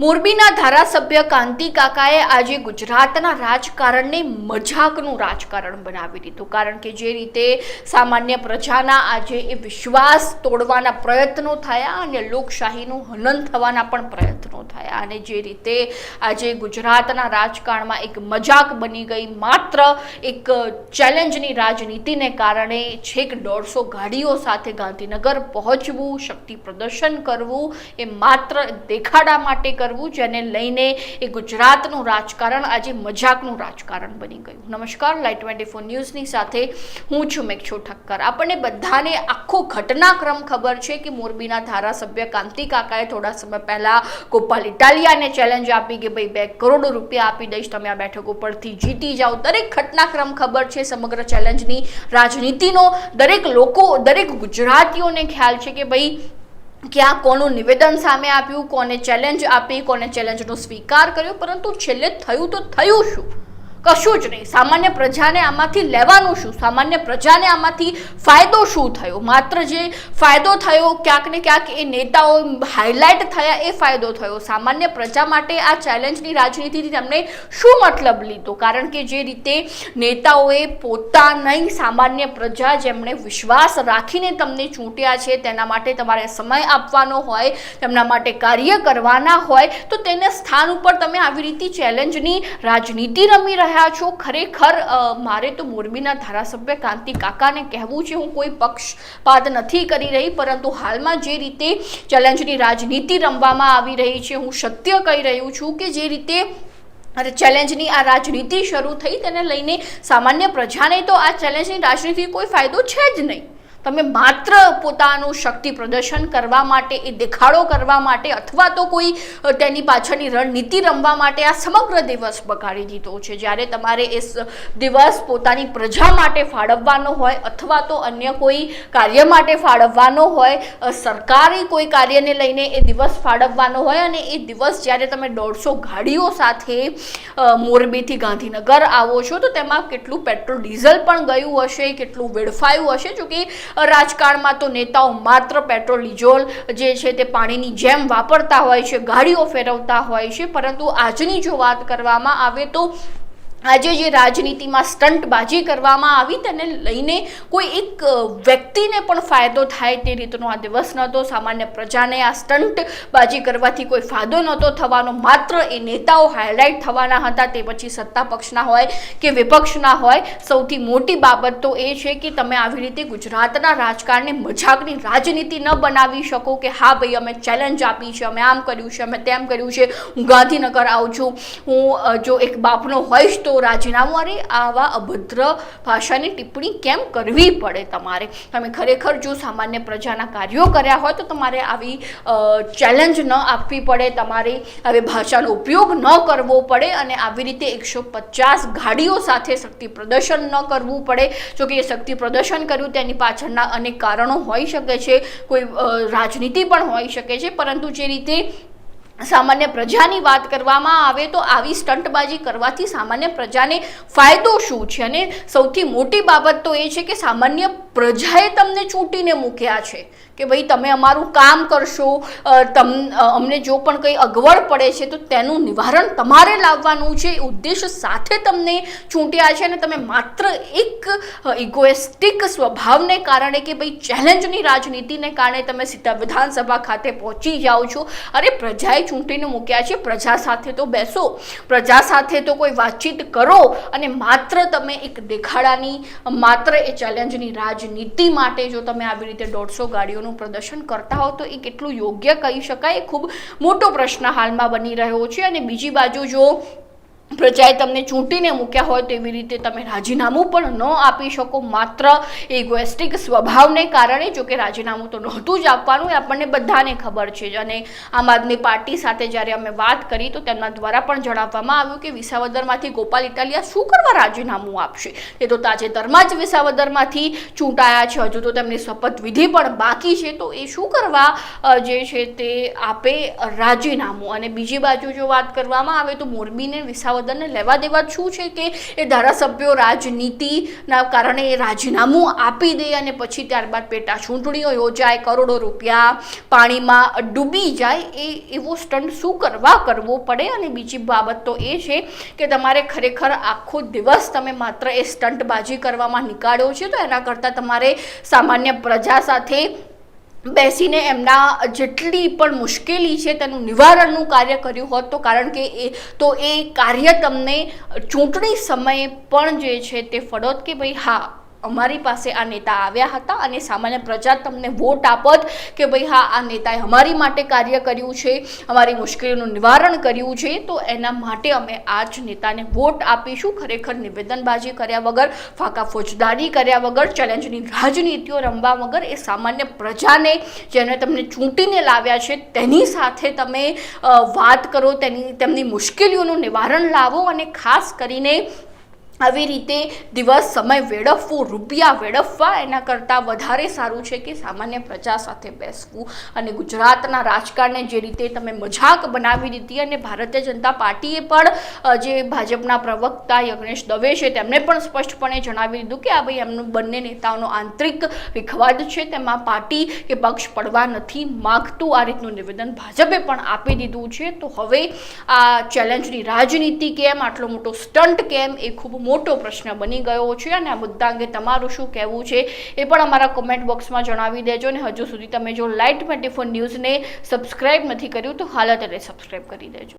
મોરબીના ધારાસભ્ય કાંતિ કાકાએ આજે ગુજરાતના રાજકારણને મજાકનું રાજકારણ બનાવી દીધું. કારણ કે જે રીતે સામાન્ય પ્રજાના આજે એ વિશ્વાસ તોડવાના પ્રયત્નો થયા અને લોકશાહીનું હનન થવાના પણ પ્રયત્નો થયા. અને જે રીતે આજે ગુજરાતના રાજકારણમાં એક મજાક બની ગઈ, માત્ર એક ચેલેન્જની રાજનીતિને કારણે છેક દોઢસો ગાડીઓ સાથે ગાંધીનગર પહોંચવું, શક્તિ પ્રદર્શન કરવું, એ માત્ર દેખાડા માટે કરવું, જેને લઈને એ ગુજરાતનું રાજકારણ આજે મજાકનું રાજકારણ બની ગયું. નમસ્કાર, લાઈટ ટ્વેન્ટી ફોર ન્યૂઝની સાથે હું છું મેક્ષો ઠક્કર. આપણને બધાને આખો ઘટનાક્રમ ખબર છે કે મોરબીના ધારાસભ્ય કાંતિ કાકાએ થોડા સમય પહેલા ગોપાલ ઇટાલિયાને ચેલેન્જ આપી કે ભાઈ બે કરોડ રૂપિયા આપી દઈશ તમે આ બેઠક ઉપરથી જીતી જાઓ. દરેક ઘટનાક્રમ ખબર છે સમગ્ર ચેલેન્જની રાજનીતિનો. દરેક લોકો, દરેક ગુજરાતીઓને ખ્યાલ છે કે ભાઈ ક્યાં કોનું નિવેદન સામે આપ્યું કોને ચેલેન્જ આપી, કોને ચેલેન્જનો સ્વીકાર કર્યો, પરંતુ છેલ્લે થયું તો થયું શું? કશું જ નહીં. સામાન્ય પ્રજાને આમાંથી લેવાનું શું? સામાન્ય પ્રજાને આમાંથી ફાયદો શું થયો? માત્ર જે ફાયદો થયો, ક્યાંક ને ક્યાંક એ નેતાઓ હાઇલાઇટ થયા, એ ફાયદો થયો. સામાન્ય પ્રજા માટે આ ચેલેન્જની રાજનીતિથી તેમણે શું મતલબ લીધો? કારણ કે જે રીતે નેતાઓએ પોતાની સામાન્ય પ્રજા જેમણે વિશ્વાસ રાખીને તમને ચૂંટ્યા છે, તેના માટે તમારે સમય આપવાનો હોય, તેમના માટે કાર્ય કરવાના હોય, તો તેને સ્થાન ઉપર તમે આવી રીતે ચેલેન્જની રાજનીતિ રમી રહ્યા છો? ખરેખર મારે તો મોરબીના ધારાસભ્ય કાંતિ કાકાને કહેવું છે, હું કોઈ પક્ષપાત નથી કરી રહી, પરંતુ હાલમાં જે રીતે ચેલેન્જની રાજનીતિ રમવામાં આવી રહી છે, હું સત્ય કહી રહ્યું છું કે જે રીતે ચેલેન્જની આ રાજનીતિ શરૂ થઈ, તેને લઈને સામાન્ય પ્રજાને તો આ ચેલેન્જની રાજનીતિ કોઈ ફાયદો છે જ નહીં. તમે માત્ર પોતાનું શક્તિ પ્રદર્શન કરવા માટે એ દેખાડો કરવા માટે અથવા તો કોઈ તેની પાછળની રણનીતિ રમવા માટે આ સમગ્ર દિવસ બગાડી દીધો છે. જ્યારે તમારે એ દિવસ પોતાની પ્રજા માટે ફાળવવાનો હોય અથવા તો અન્ય કોઈ કાર્ય માટે ફાળવવાનો હોય સરકારી કોઈ કાર્યને લઈને એ દિવસ ફાળવવાનો હોય અને એ દિવસ જ્યારે તમે દોઢસો ગાડીઓ સાથે મોરબીથી ગાંધીનગર આવો છો તો તેમાં કેટલું પેટ્રોલ ડીઝલ પણ ગયું હશે કેટલું વેડફાયું હશે જો કે અ, રાજકારણમાં તો નેતાઓ માત્ર પેટ્રોલ, ડીઝલ જે છે તે પાણીની જેમ વાપરતા હોય છે, ગાડીઓ ફેરવતા હોય છે, પરંતુ આજની જો વાત કરવામાં આવે તો આજે જે રાજનીતિમાં સ્ટંટબાજી કરવામાં આવી તેને લઈને કોઈ એક વ્યક્તિને પણ ફાયદો થાય તે રીતનો આ દિવસ નહોતો. સામાન્ય પ્રજાને આ સ્ટંટબાજી કરવાથી કોઈ ફાયદો નહોતો થવાનો. માત્ર એ નેતાઓ હાઇલાઇટ થવાના હતા તે પછી સત્તા પક્ષના હોય કે વિપક્ષના હોય. સૌથી મોટી બાબત તો એ છે કે તમે આવી રીતે ગુજરાતના રાજકારણને મજાકની રાજનીતિ ન બનાવી શકો કે હા ભાઈ અમે ચેલેન્જ આપી છે, અમે આમ કર્યું છે, અમે તેમ કર્યું છે. હું ગાંધીનગર આવું છું. હું જો એક બાપનો હોઈશ તો રાજીનામું અરે આવા અભદ્ર ભાષાની ટિપ્પણી કેમ કરવી પડે તમારે? તમે ખરેખર જો સામાન્ય પ્રજાના કાર્યો કર્યા હોય તો તમારે આવી ચેલેન્જ ન આપવી પડે, તમારે આવી ભાષાનો ઉપયોગ ન કરવો પડે અને આવી રીતે એકસો પચાસ ગાડીઓ સાથે શક્તિ પ્રદર્શન ન કરવું પડે. જોકે એ શક્તિ પ્રદર્શન કર્યું તેની પાછળના અનેક કારણો હોઈ શકે છે, કોઈ રાજનીતિ પણ હોઈ શકે છે, પરંતુ જે રીતે સામાન્ય પ્રજાની વાત કરવામાં આવે તો આવી સ્ટંટબાજી કરવાથી સામાન્ય પ્રજાને ફાયદો શું છે? અને સૌથી મોટી બાબત તો એ છે કે સામાન્ય પ્રજાએ તમને ચૂંટીને મૂક્યા છે કે ભાઈ તમે અમારું કામ કરશો તમ અમને જો પણ કંઈ અગવડ પડે છે તો તેનું નિવારણ તમારે લાવવાનું છે. ઉદ્દેશ સાથે તમને ચૂંટ્યા છે અને તમે માત્ર એક ઇગોએસ્ટિક સ્વભાવને કારણે કે ભાઈ ચેલેન્જની રાજનીતિને કારણે તમે સીધા વિધાનસભા ખાતે પહોંચી જાઓ છો. અરે, પ્રજાએ ચૂંટીને મૂક્યા છે. પ્રજા સાથે તો બેસો. પ્રજા સાથે તો કોઈ વાતચીત કરો અને માત્ર તમે એક દેખાડાની, માત્ર એ ચેલેન્જની રાજનીતિ માટે જો તમે આવી રીતે દોઢસો ગાડીઓનું પ્રદર્શન કરતા હો, તો એ કેટલું યોગ્ય કહી શકાય? એ ખૂબ મોટો પ્રશ્ન હાલમાં બની રહ્યો છે. અને બીજી બાજુ જો પ્રજાએ તમને ચૂંટીને મૂક્યા હોય તેવી રીતે તમે રાજીનામું પણ ન આપી શકો. માત્ર ઇગોઇસ્ટિક સ્વભાવને કારણે જો કે રાજીનામું તો નહોતું જ આપવાનું, એ આપણને બધાને ખબર છે અને આમ આદમી પાર્ટી સાથે જ્યારે અમે વાત કરી, તો તેમના દ્વારા પણ જણાવવામાં આવ્યું કે વિસાવદરમાંથી ગોપાલ ઇટાલિયા શું કરવા રાજીનામું આપશે? એ તો તાજેતરમાં જ વિસાવદરમાંથી ચૂંટાયા છે. હજુ તો તેમની શપથવિધિ પણ બાકી છે. તો એ શું કરવા જે છે તે આપે રાજીનામું? અને બીજી બાજુ જો વાત કરવામાં આવે તો મોરબીને વિસાવદર બાબત લેવા દેવા શું છે કે એ ધારાસભ્યો રાજનીતિના કારણે રાજીનામું આપી દે અને પછી ત્યારબાદ પેટા ચૂંટણીઓ યોજાય, કરોડો રૂપિયા પાણીમાં ડૂબી જાય એ એવો સ્ટન્ટ શું કરવા કરવો પડે? અને બીજી બાબત તો એ છે કે તમારે ખરેખર આખો દિવસ તમે માત્ર એ સ્ટંટબાજી કરવામાં નીકાળ્યો છે તો એના કરતાં તમારે સામાન્ય પ્રજા સાથે બેસીને એમના જેટલી પણ મુશ્કેલી છે તેનું નિવારણનું કાર્ય કર્યું હોત તો કારણ કે એ તો એ કાર્ય તમને ચૂંટણી સમયે પણ જે છે તે ફળોત કે ભાઈ હા અમારી પાસે આ નેતા આવ્યા હતા અને સામાન્ય પ્રજા તમને વોટ આપત કે ભાઈ હા, આ નેતાએ અમારી માટે કાર્ય કર્યું છે, અમારી મુશ્કેલીનું નિવારણ કર્યું છે, તો એના માટે અમે આ જ નેતાને વોટ આપીશું. ખરેખર નિવેદનબાજી કર્યા વગર, ફાકા ફોજદારી કર્યા વગર, ચેલેન્જની રાજનીતિઓ રમવા વગર એ સામાન્ય પ્રજાને જેને તમને ચૂંટીને લાવ્યા છે, તેની સાથે તમે વાત કરો, તેની, તેમની મુશ્કેલીઓનું નિવારણ લાવો અને ખાસ કરીને આવી રીતે દિવસ, સમય વેડફવો, રૂપિયા વેડફવા, એના કરતાં વધારે સારું છે કે સામાન્ય પ્રજા સાથે બેસવું. અને ગુજરાતના રાજકારણને જે રીતે તમે મજાક બનાવી દીધી અને ભારતીય જનતા પાર્ટીએ પણ જે ભાજપના પ્રવક્તા યજ્ઞેશ દવે છે તેમણે પણ સ્પષ્ટપણે જણાવી દીધું કે આ ભાઈ એમનું બંને નેતાઓનો આંતરિક વિખવાદ છે, તેમાં પાર્ટી કે પક્ષ પડવા નથી માગતું. આ રીતનું નિવેદન ભાજપે પણ આપી દીધું છે. તો હવે આ ચેલેન્જની રાજનીતિ કેમ, આટલો મોટો સ્ટન્ટ કેમ, એ ખૂબ મોટો પ્રશ્ન બની ગયો છે અને આ મુદ્દા અંગે તમારું શું કહેવું છે એ પણ અમારા કોમેન્ટ બોક્સમાં જણાવી દેજો અને હજુ સુધી તમે જો લાઇટ ટ્વેન્ટી ફોર ન્યૂઝને સબસ્ક્રાઇબ નથી કર્યું તો હાલ અત્યારે સબસ્ક્રાઇબ કરી દેજો.